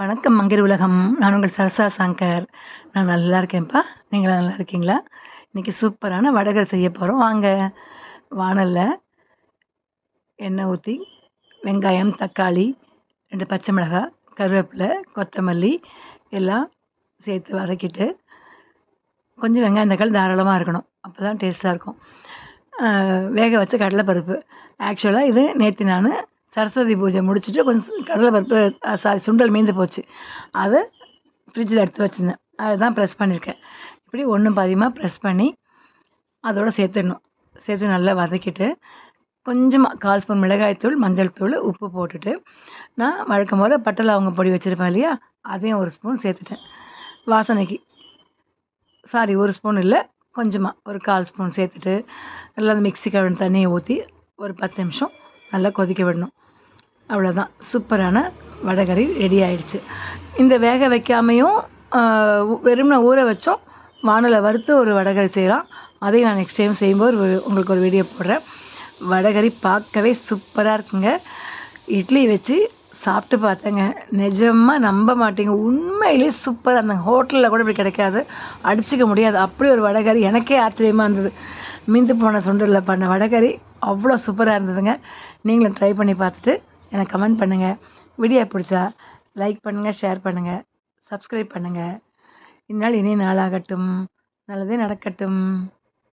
வணக்கம் மங்கிர் உலகம். நான் உங்கள் சரசா சங்கர். நான் நல்லா இருக்கேன்ப்பா. நீங்கள் நல்லா இருக்கீங்களா? இன்றைக்கி சூப்பரான வடகரை செய்ய போகிறோம் வாங்க. வாணலில் எண்ணெய் ஊற்றி வெங்காயம் தக்காளி ரெண்டு பச்சை மிளகாய் கருவேப்பிலை கொத்தமல்லி எல்லாம் சேர்த்து வதக்கிட்டு கொஞ்சம் வெங்காயம் தக்காளி தாராளமாக இருக்கணும். அப்போ தான் டேஸ்ட்டாக இருக்கும். வேக வச்ச கடலைப்பருப்பு. ஆக்சுவலாக இது நேற்று நான் சரஸ்வதி பூஜை முடிச்சுட்டு கொஞ்சம் கடலைப்பருப்பு சாரி சுண்டல் மீந்து போச்சு. அதை ஃப்ரிட்ஜில் எடுத்து வச்சுருந்தேன். அதை தான் ப்ரெஸ் பண்ணியிருக்கேன். இப்படி ஒன்றும் பாதியமாக ப்ரெஸ் பண்ணி அதோடு சேர்த்துடணும். சேர்த்து நல்லா வதக்கிட்டு கொஞ்சமாக கால் ஸ்பூன் மிளகாய்த்தூள் மஞ்சள் தூள் உப்பு போட்டுட்டு நான் வழக்கம் போல் பட்டை லவங்க பொடி வச்சுருப்பேன் இல்லையா? அதையும் ஒரு ஸ்பூன் சேர்த்துட்டேன். வாசனைக்கு. சாரி ஒரு ஸ்பூன் இல்லை கொஞ்சமாக ஒரு கால் ஸ்பூன் சேர்த்துட்டு நல்லா அந்த மிக்ஸி கழுவின தண்ணியை ஊற்றி ஒரு பத்து நிமிஷம் நல்லா கொதிக்க விடணும். அவ்வளோதான் சூப்பரான வடகறி ரெடி ஆயிடுச்சு. இந்த வேக வைக்காமையும் வெறும்னா ஊற வச்சோம். வானலை வறுத்து ஒரு வடகறி செய்யலாம். அதையும் நான் நெக்ஸ்ட் டைம் செய்யும்போது ஒரு உங்களுக்கு ஒரு வீடியோ போடுறேன். வடகறி பார்க்கவே சூப்பராக இருக்குங்க. இட்லி வச்சு சாப்பிட்டு பார்த்தேங்க. நிஜமாக நம்ப மாட்டேங்க. உண்மையிலே சூப்பராக அந்த ஹோட்டலில் கூட இப்படி கிடைக்காது. அடிச்சிக்க முடியாது. அப்படி ஒரு வடகறி எனக்கே ஆச்சரியமாக இருந்தது. மீந்து போன சுண்டலில் பண்ண வடகறி அவ்வளோ சூப்பராக இருந்ததுங்க. நீங்களும் ட்ரை பண்ணி பார்த்துட்டு எனக்கு கமெண்ட் பண்ணுங்கள் வீடியோ பிடிச்சா லைக் பண்ணுங்கள் ஷேர் பண்ணுங்கள் சப்ஸ்கிரைப் பண்ணுங்கள் இந்நாள் இனிய நாளாகட்டும். நல்லதே நடக்கட்டும்.